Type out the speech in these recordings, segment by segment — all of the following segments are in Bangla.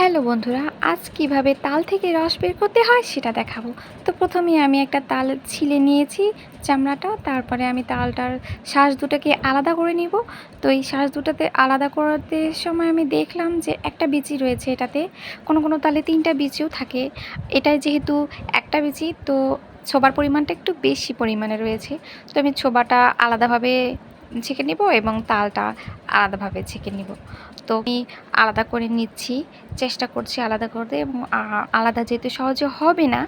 হ্যালো বন্ধুরা, আজ কীভাবে তাল থেকে রস বের করতে হয় সেটা দেখাবো। তো প্রথমে আমি একটা তাল ছিলে নিয়েছি চামড়াটা, তারপরে আমি তালটার শ্বাস দুটাকে আলাদা করে নিব। তো এই শ্বাস দুটাতে আলাদা করতে সময় আমি দেখলাম যে একটা বিচি রয়েছে এটাতে, কোনো কোনো তালে তিনটা বিচিও থাকে। এটাই যেহেতু একটা বিচি, তো ছোবার পরিমাণটা একটু বেশি পরিমাণে রয়েছে। তো আমি ছোবাটা আলাদাভাবে ছেঁকে নিব এবং তালটা আলাদাভাবে ছেঁকে নিব। তো আমি আলাদা করে নিচ্ছি, চেষ্টা করছি আলাদা করতে এবং আলাদা যেহেতু সহজে হবে না,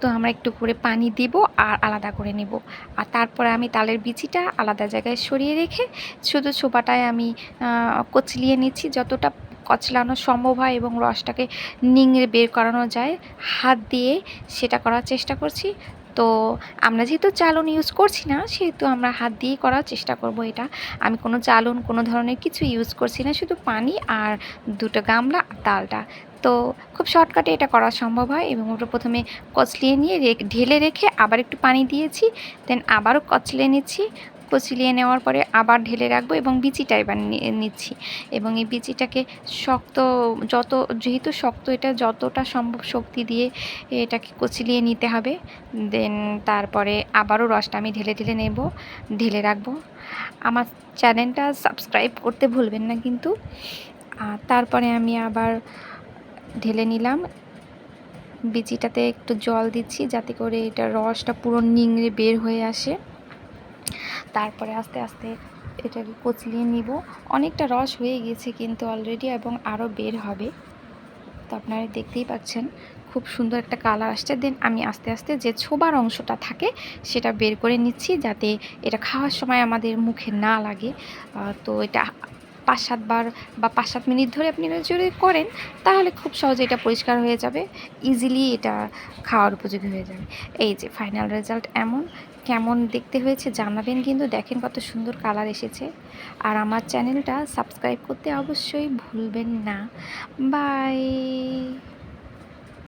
তো আমরা একটু করে পানি দিব আর আলাদা করে নিব। আর তারপরে আমি তালের বিচিটা আলাদা জায়গায় সরিয়ে রেখে শুধু ছোপাটায় আমি কচলিয়ে নিচ্ছি। যতটা কচলানো সম্ভব হয় এবং রসটাকে নিংড়ে বের করানো যায়, হাত দিয়ে সেটা করার চেষ্টা করছি। তো আমরা যেহেতু চালন ইউজ করছি না, সেহেতু আমরা হাত দিয়েই করার চেষ্টা করব এটা। আমি কোনো চালন, কোনো ধরনের কিছু ইউজ করছি না, শুধু পানি আর দুটো গামলা আর তালটা। তো খুব শর্টকাটে এটা করা সম্ভব হয় এবং ওটা প্রথমে কচলিয়ে নিয়ে ঢেলে রেখে আবার একটু পানি দিয়েছি দেন আবারও কচলে নিচ্ছি। কচলিয়ে নেওয়ার পরে আবার ঢেলে রাখব এবং বিচিটা এবার নিচ্ছি। এবং এই বিচিটাকে শক্ত, যত, যেহেতু শক্ত, এটা যতটা সম্ভব শক্তি দিয়ে এটাকে কচলিয়ে নিতে হবে। দেন তারপরে আবারও রসটা আমি ঢেলে ঢেলে নেব, ঢেলে রাখব। আমার চ্যানেলটা সাবস্ক্রাইব করতে ভুলবেন না কিন্তু। তারপরে আমি আবার ঢেলে নিলাম। বিচিটাতে একটু জল দিচ্ছি যাতে করে এটা রসটা পুরো নিংড়ে বের হয়ে আসে। তারপরে আস্তে আস্তে এটাকে কচলিয়ে নিব। অনেকটা রস হয়ে গেছে কিন্তু অলরেডি এবং আরও বের হবে। তো আপনারা দেখতেই পাচ্ছেন, খুব সুন্দর একটা কালার আসছে। দেন আমি আস্তে আস্তে যে ছোবার অংশটা থাকে, সেটা বের করে নিচ্ছি যাতে এটা খাওয়ার সময় আমাদের মুখে না লাগে। তো এটা পাঁচ সাতবার বা পাঁচ সাত মিনিট ধরে আপনি যদি করেন, তাহলে খুব সহজে এটা পরিষ্কার হয়ে যাবে ইজিলি এটা খাওয়ার উপযোগী হয়ে যাবে। এই যে ফাইনাল রেজাল্ট এমন, কেমন দেখতে হয়েছে জানাবেন কিন্তু দেখেন কত সুন্দর কালার এসেছে। আর আমার চ্যানেলটা সাবস্ক্রাইব করতে অবশ্যই ভুলবেন না। বাই